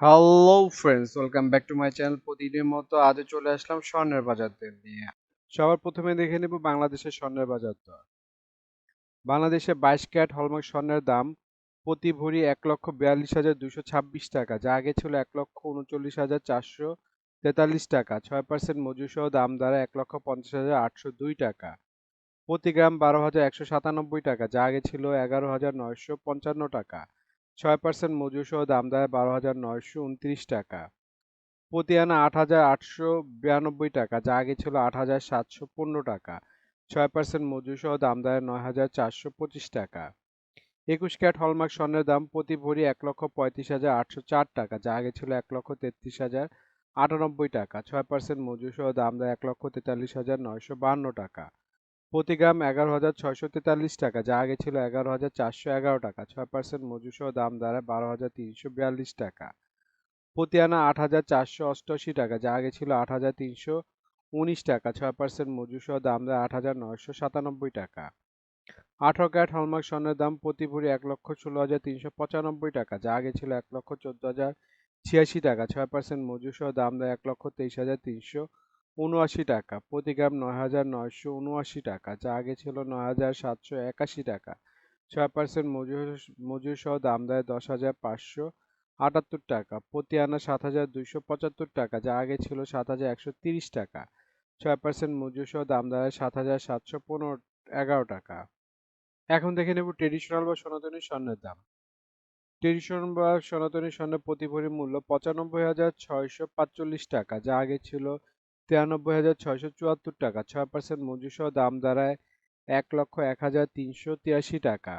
Hello friends welcome back to my channel প্রতিদিনের মতো আজও চলে আসলাম স্বর্ণের বাজার দর নিয়ে। সবার প্রথমে দেখে নেব বাংলাদেশের স্বর্ণের বাজার দর। বাংলাদেশে বাইশ ক্যারেট হলমার্ক স্বর্ণের দাম প্রতি ভরি এক লক্ষ বিয়াল্লিশ হাজার দুশো ছাব্বিশ টাকা, যা আগে ছিল এক লক্ষ উনচল্লিশ হাজার চারশো তেতাল্লিশ টাকা, ছয় পার্সেন্ট মজুর সহ দাম দ্বারা এক লক্ষ পঞ্চাশ হাজার আটশো দুই টাকা। প্রতি গ্রাম বারো হাজার একশো সাতানব্বই টাকা, যা আগে ছিল এগারো হাজার নয়শো পঞ্চান্ন টাকা। ছয় পার্সেন্ট মজুর সহ দাম দেয় বারো হাজার নয়শো উনত্রিশ টাকা। প্রতি আনা আট হাজার আটশো বিরানব্বই টাকা, যা আগে ছিল আট হাজার সাতশো পনেরো টাকা। ছয় পার্সেন্ট মজুর সহ দাম দেয় নয় হাজার চারশো পঁচিশ টাকা। একুশ ক্যারেট হলমার্ক স্বর্ণের দাম প্রতি ভরি এক লক্ষ পঁয়ত্রিশ হাজার আটশো চার টাকা, যা আগে ছিল এক লক্ষ তেত্রিশ হাজার আটানব্বই টাকা। ছয় পার্সেন্ট মজুর সহ দাম দেয় এক লক্ষ তেতাল্লিশ হাজার নয়শো বান্ন টাকা। প্রতি গ্রাম এগারো হাজার ছয়শো তেতাল্লিশ টাকা, যা আগে ছিল এগারো হাজার চারশো এগারো টাকা। ছয় পার্সেন্ট মজুর সহ দাম দাঁড়ায় বারো হাজার তিনশো বিয়াল্লিশ টাকা। প্রতি আনা আট হাজার চারশো অষ্টআশি টাকা, যা আগে ছিল আট হাজার তিনশো উনিশ টাকা। ছয় পার্সেন্ট মজুর সহ দাম দেয় আট হাজার নয়শো সাতানব্বই টাকা। আঠারো ক্যারেট হলমার্ক স্বর্ণের দাম প্রতি ভরি এক লক্ষ ষোলো হাজার তিনশো পঁচানব্বই টাকা, যা আগে ছিল এক লক্ষ চোদ্দ হাজার ছিয়াশি টাকা। ছয় পার্সেন্ট মজুর সহ দাম দেয় এক লক্ষ তেইশ হাজার তিনশো উনআশি টাকা। প্রতি গ্রাম নয় হাজার নয়শো উনআশি টাকা, যা আগে ছিল নয় হাজার সাতশো একাশি টাকা। ছয় পার্সেন্ট মজুর মজুর সহ দাম দেয় দশ হাজার পাঁচশো আটাত্তর টাকা। প্রতি আনা সাত হাজার দুইশো পঁচাত্তর টাকা, যা আগে ছিল সাত হাজার একশো তিরিশ টাকা। ছয় পার্সেন্ট মজুর সহ দাম দেয় সাত হাজার সাতশো পনেরো, এগারো টাকা। এখন দেখে নেব ট্রেডিশনাল বা সনাতনী স্বর্ণের দাম। ট্রেডিশনাল বা সনাতনী স্বর্ণের প্রতি ভরি মূল্য পঁচানব্বই হাজার ছয়শো পাঁচচল্লিশ টাকা, যা আগে ছিল তিরানব্বই হাজার ছয়শো চুয়াত্তর টাকা। ছয় পার্সেন্ট মজুর সহ দাম দাঁড়ায় এক লক্ষ এক হাজার তিনশো তিরাশি টাকা।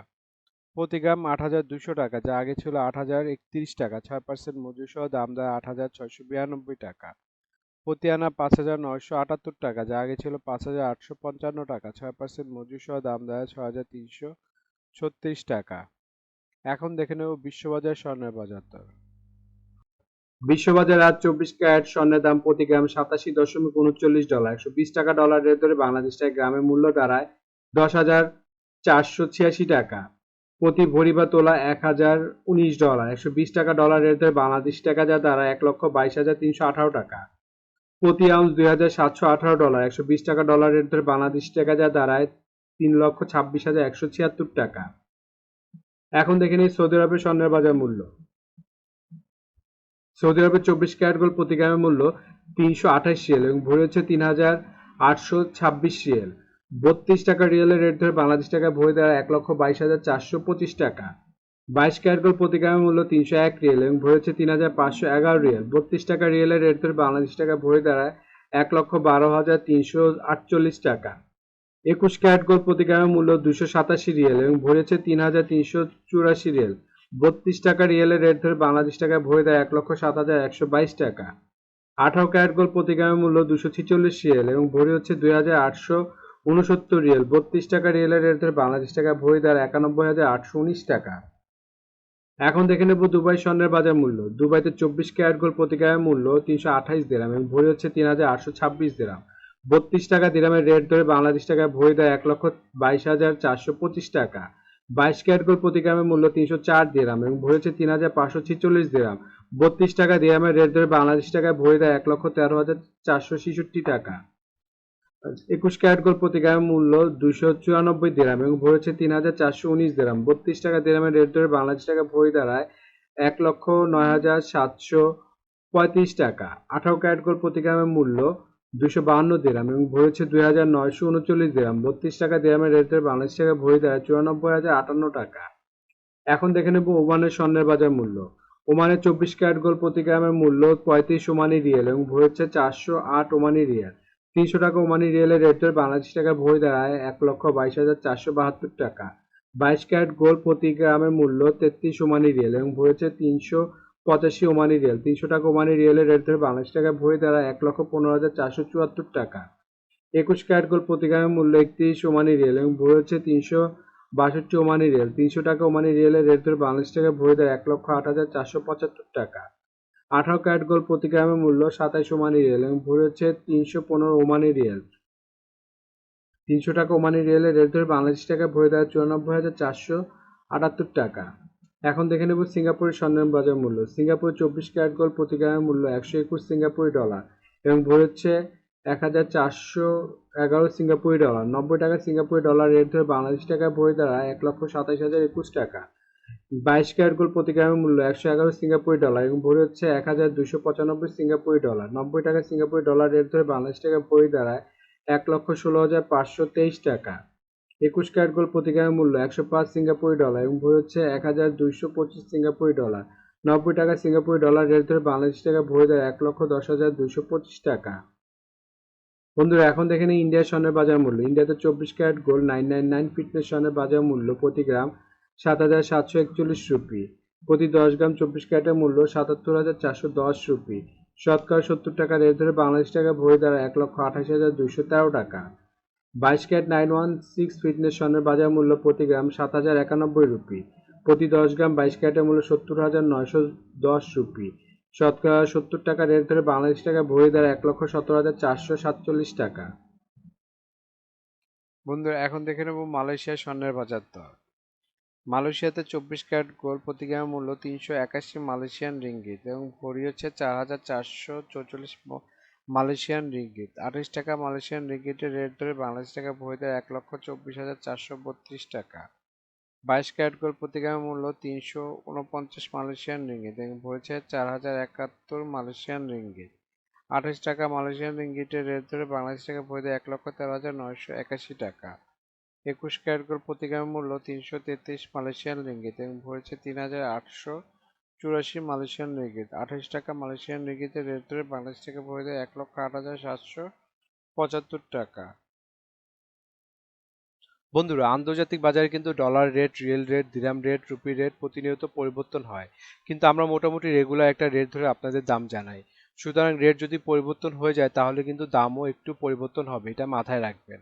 প্রতি গ্রাম আট হাজার দুশো টাকা, যা আগে ছিল আট হাজার একত্রিশ টাকা। ছয় পার্সেন্ট মজুর সহ দাম দেয় আট হাজার ছয়শো বিরানব্বই টাকা। প্রতি আনা পাঁচ হাজার নয়শো আটাত্তর টাকা, যা আগে ছিল পাঁচ হাজার আটশো পঞ্চান্ন টাকা। ছয় পার্সেন্ট মজুর সহ দাম দেয় ছয় হাজার তিনশো ছত্রিশ টাকা। এখন দেখে নেব বিশ্ববাজার স্বর্ণের বাজার দর। বিশ্ববাজার আজ চব্বিশ ক্যারেট স্বর্ণের দাম প্রতি গ্রাম সাতাশি দশমিক উনচল্লিশ ডলার, একশো বিশ টাকা ডলার রেট ধরে বাংলাদেশ টাকা গ্রামের মূল্য দাঁড়ায় দশ হাজার চারশো ছিয়াশি টাকা। প্রতি ভরি বা তোলা এক হাজার উনিশ ডলার, একশো বিশ টাকা ডলার রেট ধরে বাংলাদেশ টাকা যা দাঁড়ায় এক লক্ষ বাইশ হাজার তিনশো আঠারো টাকা। প্রতি আউন্স দুই হাজার সাতশো আঠারো ডলার, একশো বিশ টাকা ডলার রেট ধরে বাংলাদেশ টাকা যা দাঁড়ায় তিন লক্ষ ছাব্বিশ হাজার একশো ছিয়াত্তর টাকা। এখন দেখে নিই সৌদি আরবের স্বর্ণের বাজার মূল্য। সৌদি আরবের চব্বিশ ক্যারেট গোল্ড প্রতি গ্রামের মূল্য তিনশো আঠাশ রিয়েল এবং ভরি হচ্ছে তিন হাজার আটশো ছাব্বিশ রিয়েল। বত্রিশ টাকা রিয়েলের রেট ধরে বাংলাদেশ টাকা ভরি দ্বারা এক লক্ষ বাইশ হাজার চারশো পঁচিশ টাকা। বাইশ ক্যারেট গোল্ড প্রতি গ্রামের মূল্য তিনশো এক রিয়েল এবং ভরি হচ্ছে তিন হাজার পাঁচশো এগারো রিয়েল। বত্রিশ টাকা রিয়েলের রেট ধরে বাংলাদেশ টাকা ভরি দ্বারা এক লক্ষ বারো হাজার তিনশো আটচল্লিশ টাকা। একুশ ক্যারেট গোল্ড প্রতি গ্রামের মূল্য দুশো সাতাশি রিয়েল এবং ভরি হচ্ছে তিন হাজার তিনশো চুরাশি রিয়েল। বত্রিশ টাকা রিয়েলের রেট ধরে বাংলাদেশ টাকায় ভরে দেয় এক লক্ষ সাত হাজার একশো বাইশ টাকা। আঠারো ক্যারেট গোল্ড প্রতি মূল্য দুশো ছিচল্লিশ রিয়েল এবং ভরি হচ্ছে দুই হাজার আটশো উনসত্তর রিয়েল। বত্রিশ টাকা রিয়েলের রেট ধরে বাংলাদেশ টাকায় ভরে দেয় একানব্বই হাজার আটশো উনিশ টাকা। এখন দেখে নেব দুবাই স্বর্ণের বাজার মূল্য। দুবাইতে চব্বিশ ক্যারেট গোল্ড প্রতি মূল্য তিনশো আঠাইশ দিরাম এবং ভরি হচ্ছে তিন হাজার আটশো ছাব্বিশ দিরাম। বত্রিশ টাকা দিরামের রেট ধরে বাংলাদেশ টাকায় ভরি দেয় এক লক্ষ বাইশ হাজার চারশো পঁচিশ টাকা। বাইশ ক্যারেট গোল্ড প্রতি গ্রামের মূল্য তিনশো চার দিরাম এবং ভরেছে তিন হাজার পাঁচশো ছিচল্লিশ দিরাম। বত্রিশ টাকা দিরামের রেট ধরে বাংলাদেশ টাকায় ভরে দেয় এক লক্ষ তেরো হাজার চারশো ছেষট্টি টাকা। একুশ ক্যারেট গোল্ড প্রতি গ্রামের মূল্য দুশো চুরানব্বই দিরাম এবং ভরেছে তিন হাজার চারশো উনিশ দিরাম। বত্রিশ টাকা দিরামের রেট ধরে বাংলাদেশ টাকায় ভরে দাঁড়ায় এক লক্ষ নয় হাজার সাতশো পঁয়ত্রিশ টাকা। আঠারো ক্যারেট গোল্ড প্রতি গ্রামের মূল্য দুশো বাহান্ন দিরাম এবং ভরেছে দুই হাজার নয়শো উনচল্লিশ দিরাম। বত্রিশ টাকা দিরামের রেটের বাংলাদেশ টাকা ভরে দেয় চুরানব্বই হাজার আটান্ন টাকা। এখন দেখে নেব ওমানের স্বর্ণের বাজার মূল্য। ওমানের চব্বিশ ক্যারেট গোল্ড প্রতি গ্রামের মূল্য পঁয়ত্রিশ ওমানি রিয়েল এবং ভরেছে চারশো আট ওমানি রিয়েল। তিনশো টাকা ওমানি রিয়েলের রেটের বাংলাদেশ টাকা ভরে দাঁড়ায় এক লক্ষ বাইশ হাজার চারশো বাহাত্তর টাকা। বাইশ ক্যারেট গোল্ড প্রতি গ্রামের মূল্য তেত্রিশ ওমানি রিয়েল এবং ভরেছে তিনশো পঁচাশি ওমানি রিয়েল, তিনশো টাকা ওমানি রিয়েলের রেট ধরে বাংলাদেশ টাকায় ভরে দাঁড়ায় এক লক্ষ পনেরো হাজার চারশো চুয়াত্তর টাকা। একুশ ক্যারেট গোল্ড প্রতি গ্রামের মূল্য একত্রিশ ওমানি রিয়েল এবং ভরে হচ্ছে তিনশো বাষট্টি ওমানি রিয়েল, তিনশো টাকা ওমানি রিয়েলের রেট ধরে বাংলাদেশ টাকায় ভরে দেয় এক লক্ষ আট হাজার চারশো পঁচাত্তর টাকা। আঠারো ক্যারেট গোল্ড প্রতি গ্রামের মূল্য সাতাইশ ওমানি রিয়েল এবং ভরে হচ্ছে তিনশো পনেরো ওমানি রিয়েল। তিনশো টাকা ওমানি রিয়েলের রেট ধরে বাংলাদেশ টাকায় ভরে দেয় চুরানব্বই হাজার চারশো আটাত্তর টাকা। এখন দেখে নেব সিঙ্গাপুরের স্বর্ণের বাজার মূল্য। সিঙ্গাপুর চব্বিশ ক্যারেট গোল্ড প্রতি গ্রামের মূল্য একশো একুশ সিঙ্গাপুরি ডলার এবং ভরি হচ্ছে এক হাজার চারশো এগারো সিঙ্গাপুরি ডলার। নব্বই টাকা সিঙ্গাপুরি ডলার রেট ধরে বাংলাদেশ টাকায় ভরি দাঁড়ায় এক লক্ষ সাতাশ হাজার একুশ টাকা। বাইশ ক্যারেট গোল্ড প্রতি গ্রামের মূল্য একশো এগারো সিঙ্গাপুরি ডলার এবং ভরে হচ্ছে এক হাজার দুশো পঁচানব্বই সিঙ্গাপুরি ডলার। নব্বই টাকা সিঙ্গাপুরি ডলার রেট ধরে বাংলাদেশ টাকা ভরি দাঁড়ায় এক লক্ষ ষোলো হাজার পাঁচশো তেইশ টাকা। একুশ ক্যারেট গোল্ড প্রতি মূল্য একশো পাঁচ সিঙ্গাপুরি ডলার এবং ভরি হচ্ছে এক হাজার দুইশো পঁচিশ সিঙ্গাপুরি ডলার। নব্বই টাকা সিঙ্গাপুরি ডলার রেট ধরে বাংলাদেশ টাকা ভরি দেয় এক লক্ষ দশ হাজার দুইশো পঁচিশ টাকা। বন্ধুরা, এখন দেখে নিই ইন্ডিয়ার স্বর্ণের বাজার মূল্য। ইন্ডিয়াতে চব্বিশ carat gold nine nine nine fitness স্বর্ণের বাজার মূল্য প্রতি গ্রাম সাত হাজার সাতশো একচল্লিশ রুপি। প্রতি দশ গ্রাম চব্বিশ ক্যারেটের মূল্য সাতাত্তর হাজার চারশো দশ রুপি। শতকরা সত্তর টাকা রেট ধরে বাংলাদেশ টাকা ভরি দ্বারা এক লক্ষ আঠাশ হাজার দুইশো তেরো টাকা। বাইশ carat nine one six fitness স্বর্ণের বাজার মূল্য প্রতি গ্রাম সাত হাজার একানব্বই রুপি। প্রতি দশ গ্রাম বাইশ ক্যারেটের মূল্য সত্তর হাজার নয়শো দশ রুপি। শতকরা সত্তর টাকা রেট ধরে বাংলাদেশ টাকা ভরি দ্বারা এক লক্ষ সতেরো হাজার চারশো সাতচল্লিশ টাকা। বন্ধুরা এখন দেখে নেব মালয়েশিয়ার স্বর্ণের বাজার দর। মালয়েশিয়াতে চব্বিশ ক্যারেট গোল্ড প্রতি গ্রাম মূল্য তিনশো একাশি মালয়েশিয়ান রিঙ্গিত এবং ভরি হচ্ছে চার হাজার চারশো চৌচল্লিশ মালয়েশিয়ান রিঙ্গিত। আঠাশ টাকা মালয়েশিয়ান রিঙ্গিতের রেট ধরে বাংলাদেশ টাকা ভরি এক লক্ষ চব্বিশ হাজার চারশো বত্রিশ টাকা। বাইশ ক্যারেট গোল্ড প্রতি গ্রাম মূল্য তিনশো উনপঞ্চাশ মালয়েশিয়ান রিঙ্গিত এবং ভরেছে চার হাজার একাত্তর মালয়েশিয়ান রিঙ্গিত। আঠাশ টাকা মালয়েশিয়ান রিঙ্গিতের রেট ধরে বাংলাদেশ টাকা ভরি এক লক্ষ তেরো হাজার নয়শো একাশি টাকা। একুশ ক্যারেট গোল্ড প্রতি গ্রাম মূল্য তিনশো তেত্রিশ মালয়েশিয়ান রিঙ্গিত এবং ভরেছে তিন হাজার আটশো চুরাশি মালয়েশিয়ান রিঙ্গিত। আঠাশ টাকা মালয়েশিয়ান রিঙ্গিতের রেট ধরে বাংলাদেশ টাকা দেয় এক লক্ষ আট হাজার সাতশো পঁচাত্তর টাকা। বন্ধুরা, আন্তর্জাতিক বাজারে কিন্তু dollar rate riyal rate dirham rate rupee rate প্রতিনিয়ত পরিবর্তন হয়। কিন্তু আমরা মোটামুটি রেগুলার একটা রেট ধরে আপনাদের দাম জানাই। সুতরাং রেট যদি পরিবর্তন হয়ে যায়, তাহলে কিন্তু দামও একটু পরিবর্তন হবে, এটা মাথায় রাখবেন।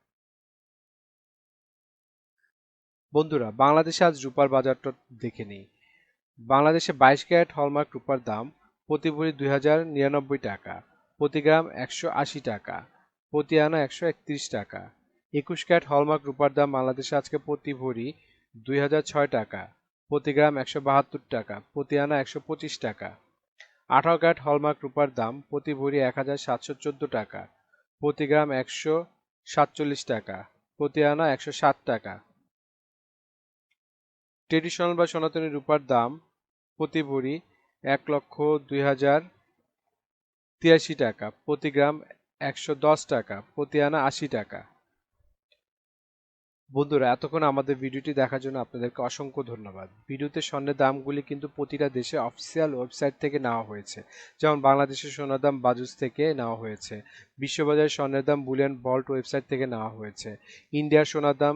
বন্ধুরা, বাংলাদেশে আজ রূপার বাজারটা দেখে নিই। বাংলাদেশে বাইশ ক্যারেট হলমার্ক রূপার দাম প্রতি ভরি দুই হাজার নিরানব্বই টাকা, প্রতি গ্রাম একশো আশি টাকা, প্রতি আনা একশো একত্রিশ টাকা। একুশ ক্যারেট হলমার্ক রূপার দাম বাংলাদেশে আজকে প্রতি ভরি দুই হাজার ছয় টাকা, প্রতি গ্রাম একশো বাহাত্তর টাকা, প্রতি আনা একশো পঁচিশ টাকা। আঠারো ক্যারেট হলমার্ক রূপার দাম প্রতি ভরি এক হাজার সাতশো চোদ্দ টাকা, প্রতি গ্রাম একশো সাতচল্লিশ টাকা, প্রতি আনা একশো ষাট টাকা। ট্রেডিশনাল বা সনাতনী রূপার দাম প্রতি ভরি এক লক্ষ দুই হাজার তিরাশি টাকা, প্রতি গ্রাম একশো দশ টাকা, প্রতি আনা আশি টাকা। বন্ধুরা, এতক্ষণ আমাদের ভিডিওটি দেখার জন্য আপনাদেরকে অসংখ্য ধন্যবাদ। ভিডিওতে স্বর্ণের দামগুলি কিন্তু প্রতিটা দেশে অফিসিয়াল ওয়েবসাইট থেকে নেওয়া হয়েছে। যেমন বাংলাদেশের সোনার দাম বাজুস থেকে নেওয়া হয়েছে। বিশ্ববাজারের স্বর্ণের দাম বুলিয়ান বল্ট ওয়েবসাইট থেকে নেওয়া হয়েছে। ইন্ডিয়ার সোনার দাম